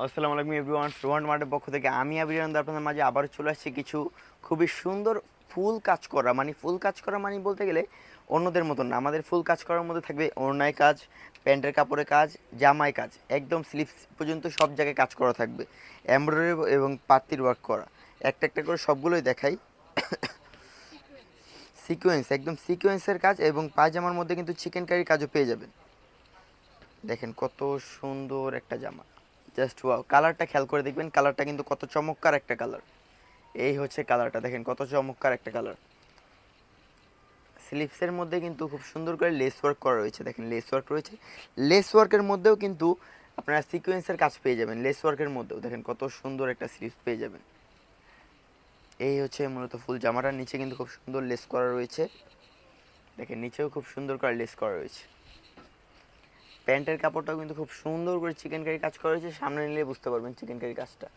আসসালামু আলাইকুম এভরিওয়ান রোহান মার্টের পক্ষ থেকে আমি আবিরানন্দ আপনাদের মাঝে আবার চলে আসছি কিছু খুবই সুন্দর ফুল কাজ করা মানে ফুল কাজ করা মানে বলতে গেলে অন্যদের মতন না, আমাদের ফুল কাজ করার মধ্যে থাকবে ওড়নায় কাজ, প্যান্টের কাপড়ের কাজ, জামায় কাজ, একদম স্লিপস পর্যন্ত সব জায়গায় কাজ করা থাকবে, এমব্রয়ডারি এবং পাত্তির ওয়ার্ক করা, একটা একটা করে সবগুলোই দেখাই সিকোয়েন্স একদম সিকোয়েন্সের কাজ এবং পায়জামার মধ্যে কিন্তু চিকেন কারির কাজও পেয়ে যাবেন, দেখেন কত সুন্দর একটা জামা। জাস্ট ওয়াও কালারটা খেয়াল করে দেখবেন কালারটা কিন্তু কত চমৎকার একটা কালার এই হচ্ছে কালারটা দেখেন কত চমৎকার একটা কালার স্লিপসের মধ্যে কিন্তু খুব সুন্দর করে লেস ওয়ার্ক করা রয়েছে, দেখেন লেস ওয়ার্ক রয়েছে। লেস ওয়ার্কের মধ্যেও কিন্তু আপনারা সিকোয়েন্সের কাজ পেয়ে যাবেন লেস ওয়ার্কের মধ্যেও, দেখেন কত সুন্দর একটা স্লিপস পেয়ে যাবেন। এই হচ্ছে মূলত ফুল জামাটার নিচে কিন্তু খুব সুন্দর লেস করা রয়েছে। দেখেন নিচেও খুব সুন্দর করে লেস করা রয়েছে। প্যান্টের কাপড়টাও কিন্তু খুব সুন্দর করে চিকেন কারি কাজ করা হয়েছে। সামনে নিলে বুঝতে পারবেন চিকেন কারি কাজটা।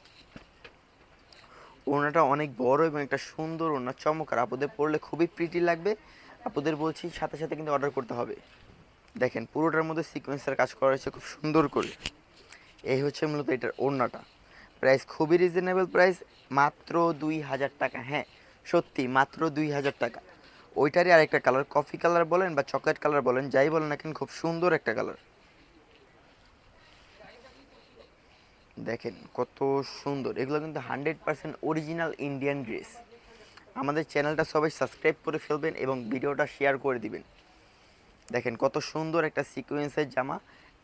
ওড়নাটা অনেক বড় এবং একটা সুন্দর ওড়না, চমৎকার। আপুদের পরলে খুবই প্রিটি লাগবে। আপুদের বলছি, সাথে সাথে কিন্তু অর্ডার করতে হবে। দেখেন, পুরোটার মধ্যে সিকোয়েন্সের কাজ করা হয়েছে খুব সুন্দর করে। এই হচ্ছে মূলত এটার ওড়নাটা। প্রাইস খুবই রিজনেবল প্রাইস মাত্র দুই হাজার টাকা। হ্যাঁ সত্যি, মাত্র দুই হাজার টাকা। ওইটারই আরেকটা কালার কফি কালার বলেন বা চকলেট কালার বলেন, যাই বলেন না কেন, খুব সুন্দর একটা কালার দেখেন কত সুন্দর। এগুলো কিন্তু hundred percent original Indian dress আমাদের চ্যানেলটা সবাই সাবস্ক্রাইব করে ফেলবেন এবং ভিডিওটা শেয়ার করে দিবেন। দেখেন কত সুন্দর একটা সিকোয়েন্সের জামা।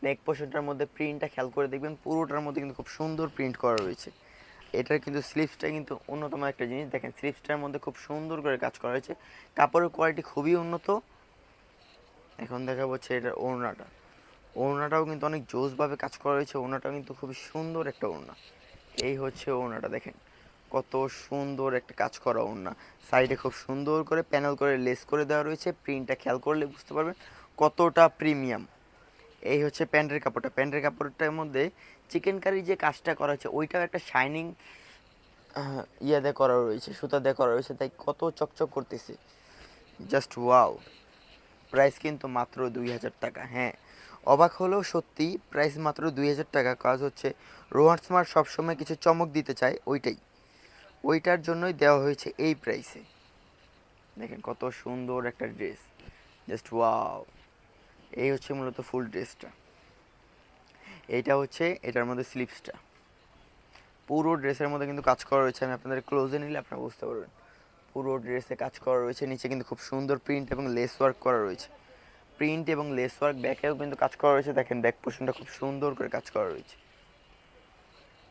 নেক পোর্শনটার মধ্যে প্রিন্টটা খেয়াল করে দেখবেন। পুরোটার মধ্যে কিন্তু খুব সুন্দর প্রিন্ট করা রয়েছে। এটার কিন্তু স্লিপসটা কিন্তু অন্যতম একটা জিনিস। দেখেন স্লিপসটার মধ্যে খুব সুন্দর করে কাজ করা হয়েছে। কাপড়ের কোয়ালিটি খুবই উন্নত। এখন দেখা হচ্ছে এটার ওড়নাটা। ওড়নাটাও কিন্তু অনেক জোসভাবে কাজ করা হয়েছে ওড়নাটাও কিন্তু খুবই সুন্দর একটা ওড়না। এই হচ্ছে ওড়নাটা, দেখেন। কত সুন্দর একটা কাজ করা ওড়না। সাইডে খুব সুন্দর করে প্যানেল করে লেস করে দেওয়া রয়েছে, প্রিন্টটা খেয়াল করলে বুঝতে পারবেন কতটা প্রিমিয়াম। এই হচ্ছে প্যান্টের কাপড়টা। প্যান্টের কাপড়টার মধ্যে চিকেন কারি যে কাজটা করা হয়েছে, ওইটাও একটা শাইনিং ইয়ে দিয়ে করা রয়েছে, সুতা দিয়ে করা রয়েছে, তাই কত চকচক করতেছে। Just wow. প্রাইস কিন্তু মাত্র দুই হাজার টাকা হ্যাঁ। অবাক হলেও সত্যি প্রাইস মাত্র দুই হাজার টাকা। কাজ হচ্ছে, রোহান স্মার্ট সবসময় কিছু চমক দিতে চায় ওইটাই। ওইটার জন্যই দেওয়া হয়েছে এই প্রাইসে দেখেন কত সুন্দর একটা ড্রেস জাস্ট ওয়াও এই হচ্ছে মূলত ফুল ড্রেসটা এইটা হচ্ছে, এটার মধ্যে স্লিপসটা পুরো ড্রেসের মধ্যে কিন্তু কাজ করা রয়েছে। আমি আপনাদের ক্লোজে নিলে আপনারা বুঝতে পারবেন। পুরো ড্রেসে কাজ করা রয়েছে। নিচে কিন্তু খুব সুন্দর প্রিন্ট এবং লেস ওয়ার্ক করা রয়েছে। প্রিন্ট এবং লেস ওয়ার্ক ব্যাকেও কিন্তু কাজ করা রয়েছে। দেখেন ব্যাক পোর্শনটা খুব সুন্দর করে কাজ করা রয়েছে।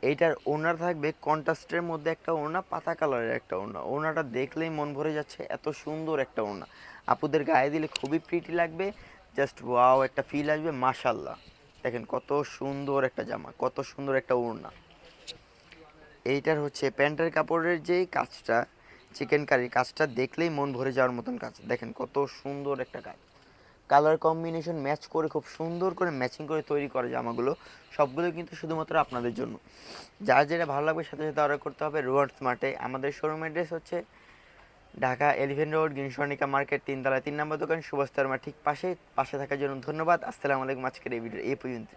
এইটার ওনার থাকবে কন্ট্রাস্টের মধ্যে একটা ওড়না পাতা কালারের একটা ওড়না ওড়নাটা দেখলেই মন ভরে যাচ্ছে, এত সুন্দর একটা ওড়না আপুদের গায়ে দিলে খুবই প্রিটি লাগবে। জাস্ট ওয়াও একটা ফিল আসবে মাশাল্লাহ দেখেন, কত সুন্দর একটা জামা, কত সুন্দর একটা ওড়না। এইটার হচ্ছে প্যান্টের কাপড়ের যে কাজটা, চিকেন কারির কাজটা দেখলেই মন ভরে যাওয়ার মতন কাজ। দেখেন, কত সুন্দর একটা কাজ। কালার কম্বিনেশন ম্যাচ করে, খুব সুন্দর করে ম্যাচিং করে তৈরি করা জামাগুলো, সবগুলো কিন্তু শুধুমাত্র আপনাদের জন্য। যার যেটা ভালো লাগবে সাথে সাথে অর্ডার করতে হবে রোয়ার্ড স্মার্টে আমাদের শোরুম অ্যাড্রেস হচ্ছে ঢাকা এলিভেন্ট রোড গিনসর্ণিকা মার্কেট তিনতলা, তিন নম্বর দোকান সুভাষ তার ঠিক পাশে পাশে থাকার জন্য ধন্যবাদ। আসসালামু আলাইকুম আজকের এই ভিডিও এই পর্যন্ত